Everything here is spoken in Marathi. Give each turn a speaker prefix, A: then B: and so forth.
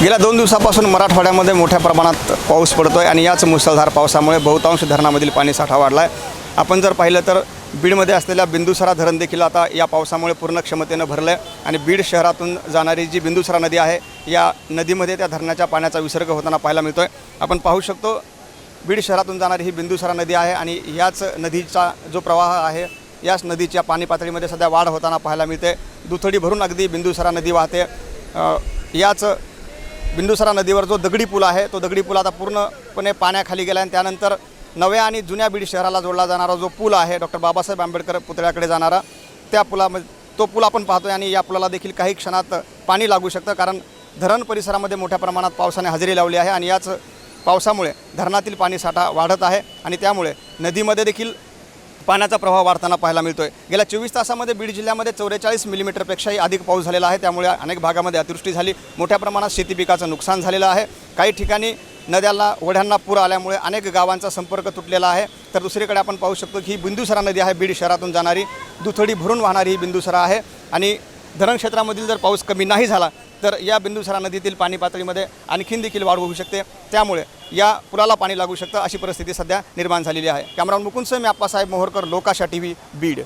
A: गेल्या दोन दिवसापासून मराठवाड्यामध्ये मोठ्या प्रमाणात पाऊस पडतो आहे आणि याच मुसळधार पावसामुळे बहुतांश धरणामधील पाणी साठा वाढला आहे आपण जर पाहिलं तर बीडमध्ये असलेल्या बिंदुसरा धरण देखील आता या पावसामुळे पूर्ण क्षमतेनं भरलं आहे आणि बीड शहरातून जाणारी जी बिंदुसरा नदी आहे या नदीमध्ये त्या धरणाच्या पाण्याचा विसर्ग होताना पाहायला मिळतो आहे आपण पाहू शकतो बीड शहरातून जाणारी ही बिंदुसरा नदी आहे आणि याच नदीचा जो प्रवाह आहे याच नदीच्या पाणी पातळीमध्ये सध्या वाढ होताना पाहायला मिळते. दुथडी भरून अगदी बिंदुसरा नदी वाहते. याच बिंदुसरा नदीवर जो दगडी पूल आहे तो दगडी पूल आता पूर्णपणे पाण्याखाली गेला आणि त्यानंतर नव्या आणि जुन्या बीड शहराला जोडला जाणारा जो पूल आहे डॉक्टर बाबासाहेब आंबेडकर पुतळ्याकडे जाणारा त्या पुलामध्ये तो पूल आपण पाहतोय आणि या पुलाला देखील काही क्षणात पाणी लागू शकतं कारण धरण परिसरामध्ये मोठ्या प्रमाणात पावसाने हजेरी लावली आहे आणि याच पावसामुळे धरणातील पाणी साठा वाढत आहे आणि त्यामुळे नदीमध्ये देखील पाण्याचा प्रवाह वाढताना पाहायला मिळतोय. गेल्या चोवीस तासामध्ये बीड जिल्ह्यामध्ये चौवेचाळीस मिलीमीटरपेक्षाही अधिक पाऊस झालेला आहे. त्यामुळे अनेक भागामध्ये अतिवृष्टी झाली. मोठ्या प्रमाणात शेती पिकाचं नुकसान झालेलं आहे. काही ठिकाणी नद्याला ओढ्यांना पूर आल्यामुळे अनेक गावांचा संपर्क तुटलेला आहे. तर दुसरीकडे आपण पाहू शकतो की ही बिंदुसरा नदी आहे बीड शहरातून जाणारी. दुथडी भरून वाहणारी ही बिंदुसरा आहे. आणि धरण क्षेत्रामधील जर पाऊस कमी नाही झाला तर या बिंदुसरा नदीतील पाणी पातळीमध्ये आणखीन देखील वाढ होऊ शकते. त्यामुळे या पुलाला पाणी लागू शकतं अशी परिस्थिती सध्या निर्माण झालेली आहे. कॅमेरा मुकुंदसह मी आप्पासाहेब मोहोरकर लोकाशा टी व्ही बीड.